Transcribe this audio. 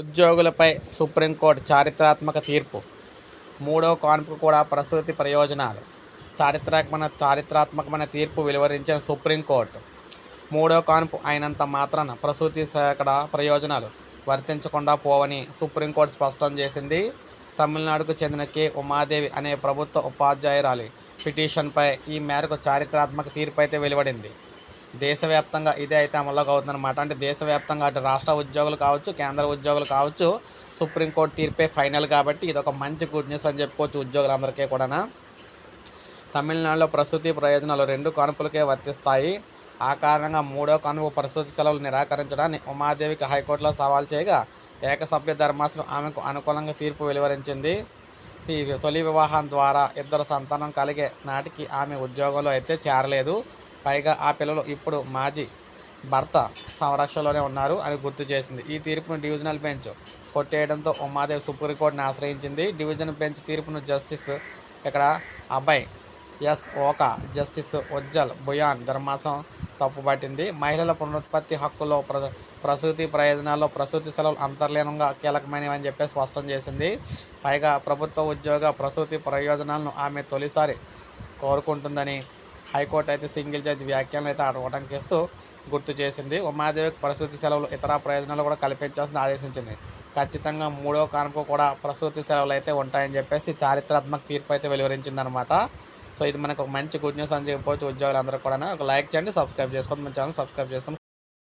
ఉద్యోగులపై supreme court చారిత్రాత్మక తీర్పు. మూడో కాన్పు కూడా ప్రసూతి ప్రయోజనాలు. చారిత్రాత్మక చారిత్రాత్మకమైన తీర్పు వెలువరించిన సుప్రీంకోర్టు. మూడో కాన్పు అయినంత మాత్రాన ప్రసూతి శాఖ ప్రయోజనాలు వర్తించకుండా పోవని సుప్రీంకోర్టు స్పష్టం చేసింది. తమిళనాడుకు చెందిన కె. ఉమాదేవి అనే ప్రభుత్వ ఉపాధ్యాయురాలి పిటిషన్పై ఈ మేరకు చారిత్రాత్మక తీర్పు అయితే వెలువడింది. దేశవ్యాప్తంగా ఇదే అయితే అమల్లోకి అవుతుందన్నమాట. అంటే దేశవ్యాప్తంగా అటు రాష్ట్ర ఉద్యోగులు కావచ్చు కేంద్ర ఉద్యోగులు కావచ్చు సుప్రీంకోర్టు తీర్పే ఫైనల్ కాబట్టి ఇది ఒక మంచి గుడ్ న్యూస్ అని చెప్పుకోవచ్చు ఉద్యోగులందరికీ కూడా తమిళనాడులో ప్రసూతి ప్రయోజనాలు రెండు కానుపులకే వర్తిస్తాయి. ఆ కారణంగా మూడో కానుపు ప్రసూతి సెలవులు నిరాకరించడాన్ని ఉమాదేవికి హైకోర్టులో సవాల్ చేయగా ఏకసభ్య ధర్మాసనం ఆమెకు అనుకూలంగా తీర్పు వెలువరించింది. ఈ తొలి వివాహం ద్వారా ఇద్దరు సంతానం కలిగే నాటికి ఆమె ఉద్యోగంలో అయితే చేరలేదు. పైగా ఆ పిల్లలు ఇప్పుడు మాజీ భర్త సంరక్షణలోనే ఉన్నారు అని గుర్తు చేసింది. ఈ తీర్పును డివిజనల్ బెంచ్ కొట్టేయడంతో ఉమాదేవి సుప్రీంకోర్టును ఆశ్రయించింది. డివిజన్ బెంచ్ తీర్పును జస్టిస్ ఇక్కడ అభయ్ ఎస్. ఓకా జస్టిస్ ఉజ్జల్ బుయాన్ ధర్మాసనం తప్పుపట్టింది. మహిళల పునరుత్పత్తి హక్కులో ప్ర ప్రసూతి ప్రయోజనాల్లో ప్రసూతి సెలవులు అంతర్లీనంగా కీలకమైనవి అని చెప్పి స్పష్టం చేసింది. పైగా ప్రభుత్వ ఉద్యోగ ప్రసూతి ప్రయోజనాలను ఆమె తొలిసారి కోరుకుంటుందని హైకోర్టు అయితే సింగిల్ జడ్జి వ్యాఖ్యలను అయితే ఆటంకిస్తూ గుర్తు చేసింది. ఉమాదేవికి ప్రసూతి సెలవులు ఇతర ప్రయోజనాలు కూడా కల్పించాల్సింది ఆదేశించింది. ఖచ్చితంగా మూడో కానుక కూడా ప్రసూతి సెలవులు అయితే ఉంటాయని చెప్పేసి చారిత్రాత్మక తీర్పు అయితే వెలువరించిందనమాట సో ఇది మనకు ఒక మంచి గుడ్ న్యూస్ అని చెప్పవచ్చు. ఉద్యోగులందరూ కూడా ఒక లైక్ చేయండి సబ్స్క్రైబ్ చేసుకోండి మన ఛానల్ సబ్స్క్రైబ్ చేసుకొని